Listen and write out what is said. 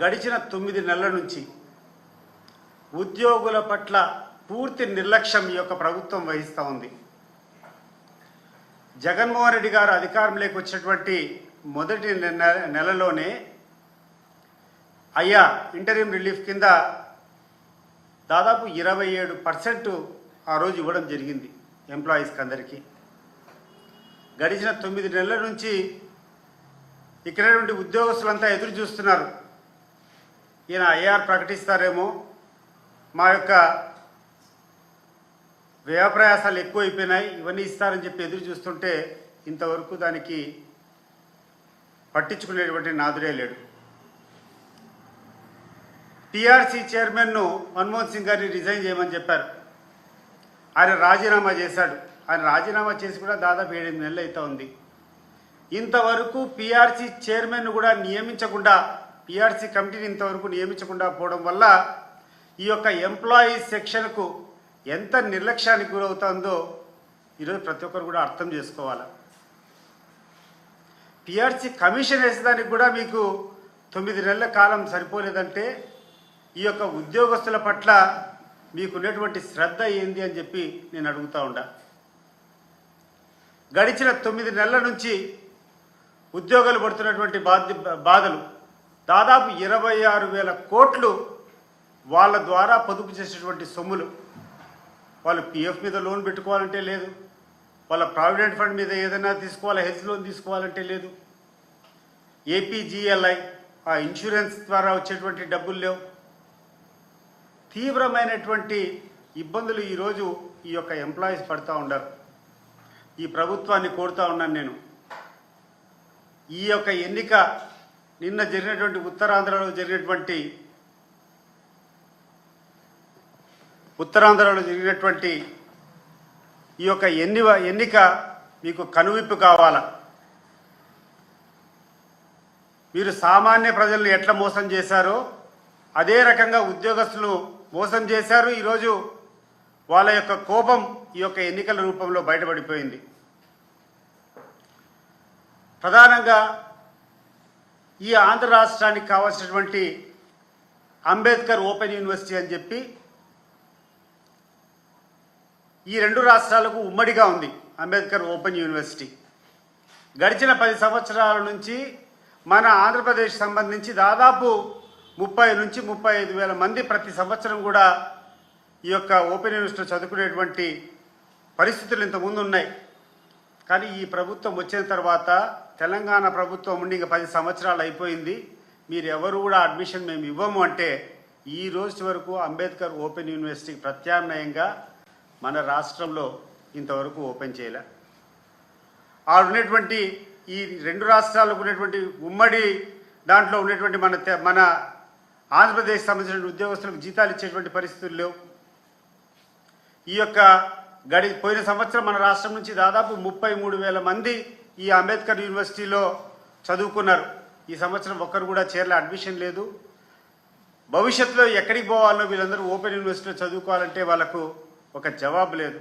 గడిచిన తొమ్మిది నెలల నుంచి ఉద్యోగుల పట్ల పూర్తి నిర్లక్ష్యం ఈ యొక్క ప్రభుత్వం వహిస్తూ ఉంది. జగన్మోహన్ రెడ్డి గారు అధికారంలోకి వచ్చినటువంటి మొదటి నె- నెలలోనే అయ్యా ఇంటరీం రిలీఫ్ కింద దాదాపు ఇరవై ఏడు పర్సెంట్ ఆ రోజు ఇవ్వడం జరిగింది ఎంప్లాయీస్కి అందరికీ. గడిచిన తొమ్మిది నెలల నుంచి ఇక్కడ నుండి ఉద్యోగస్తులంతా ఎదురు చూస్తున్నారు. ఈయన ఐఆర్ ప్రకటిస్తారేమో. మా యొక్క వ్యయప్రయాసాలు ఎక్కువైపోయినాయి ఇవన్నీ ఇస్తారని చెప్పి ఎదురు చూస్తుంటే ఇంతవరకు దానికి పట్టించుకునేటువంటి నాదుడే లేడు. టీఆర్సీ చైర్మన్ను మన్మోహన్ సింగ్ గారిని రిజైన్ చేయమని చెప్పారు. ఆయన రాజీనామా చేశాడు. ఆయన రాజీనామా చేసి కూడా దాదాపు ఏడెనిమిది నెలలు అవుతా ఉంది. ఇంతవరకు పిఆర్సీ చైర్మన్ కూడా నియమించకుండా పిఆర్సీ కమిటీని ఇంతవరకు నియమించకుండా పోవడం వల్ల ఈ యొక్క ఎంప్లాయీస్ సెక్షన్కు ఎంత నిర్లక్ష్యానికి గురవుతుందో ఈరోజు ప్రతి ఒక్కరు కూడా అర్థం చేసుకోవాలి. పిఆర్సీ కమిషన్ వేసేదానికి కూడా మీకు తొమ్మిది నెలల కాలం సరిపోలేదంటే ఈ యొక్క ఉద్యోగస్తుల పట్ల మీకున్నటువంటి శ్రద్ధ ఏంది అని చెప్పి నేను అడుగుతా ఉండా. గడిచిన తొమ్మిది నెలల నుంచి ఉద్యోగాలు పడుతున్నటువంటి బాధ్య బాధలు దాదాపు ఇరవై ఆరు వేల కోట్లు వాళ్ళ ద్వారా పొదుపు చేసేటువంటి సొమ్ములు. వాళ్ళు పిఎఫ్ మీద లోన్ పెట్టుకోవాలంటే లేదు. వాళ్ళ ప్రావిడెంట్ ఫండ్ మీద ఏదైనా తీసుకోవాలి హెల్త్ లోన్ తీసుకోవాలంటే లేదు. ఏపీజీఎల్ఐ ఆ ఇన్సూరెన్స్ ద్వారా వచ్చేటువంటి డబ్బులు లేవు. తీవ్రమైనటువంటి ఇబ్బందులు ఈరోజు ఈ యొక్క ఎంప్లాయీస్ పడుతూ ఉండరు ఈ ప్రభుత్వాన్ని కోరుతా ఉన్నాను నేను. ఈ యొక్క ఎన్నిక నిన్న జరిగినటువంటి ఉత్తరాంధ్రలో జరిగినటువంటి ఉత్తరాంధ్రలో జరిగినటువంటి ఈ యొక్క ఎన్ని ఎన్నిక మీకు కనువిప్పు కావాలా? మీరు సామాన్య ప్రజలను ఎట్లా మోసం చేశారో అదే రకంగా ఉద్యోగస్తులు మోసం చేశారు. ఈరోజు వాళ్ళ యొక్క కోపం ఈ యొక్క ఎన్నికల రూపంలో బయటపడిపోయింది. ప్రధానంగా ఈ ఆంధ్ర రాష్ట్రానికి కావాల్సినటువంటి అంబేద్కర్ ఓపెన్ యూనివర్సిటీ అని చెప్పి ఈ రెండు రాష్ట్రాలకు ఉమ్మడిగా ఉంది అంబేద్కర్ ఓపెన్ యూనివర్సిటీ. గడిచిన పది సంవత్సరాల నుంచి మన ఆంధ్రప్రదేశ్ సంబంధించి దాదాపు ముప్పై నుంచి ముప్పై ఐదు వేల మంది ప్రతి సంవత్సరం కూడా ఈ యొక్క ఓపెన్ యూనివర్సిటీలో చదువుకునేటువంటి పరిస్థితులు ఇంతకుముందు ఉన్నాయి. కానీ ఈ ప్రభుత్వం వచ్చిన తర్వాత తెలంగాణ ప్రభుత్వం ఉండి ఇంకా పది సంవత్సరాలు అయిపోయింది. మీరు ఎవరు కూడా అడ్మిషన్ మేము ఇవ్వము అంటే ఈ రోజు వరకు అంబేద్కర్ ఓపెన్ యూనివర్సిటీకి ప్రత్యామ్నాయంగా మన రాష్ట్రంలో ఇంతవరకు ఓపెన్ చేయలే. ఆడున్నటువంటి ఈ రెండు రాష్ట్రాలకు ఉన్నటువంటి ఉమ్మడి దాంట్లో ఉన్నటువంటి మన తె- మన ఆంధ్రప్రదేశ్ సంబంధించిన ఉద్యోగస్తులకు జీతాలు ఇచ్చేటువంటి పరిస్థితులు లేవు. ఈ యొక్క గడి పోయిన సంవత్సరం మన రాష్ట్రం నుంచి దాదాపు ముప్పై మూడు వేల మంది ఈ అంబేద్కర్ యూనివర్సిటీలో చదువుకున్నారు. ఈ సంవత్సరం ఒక్కరు కూడా చేరలే అడ్మిషన్ లేదు. భవిష్యత్తులో ఎక్కడికి పోవాలో వీళ్ళందరూ ఓపెన్ యూనివర్సిటీలో చదువుకోవాలంటే వాళ్ళకు ఒక జవాబు లేదు.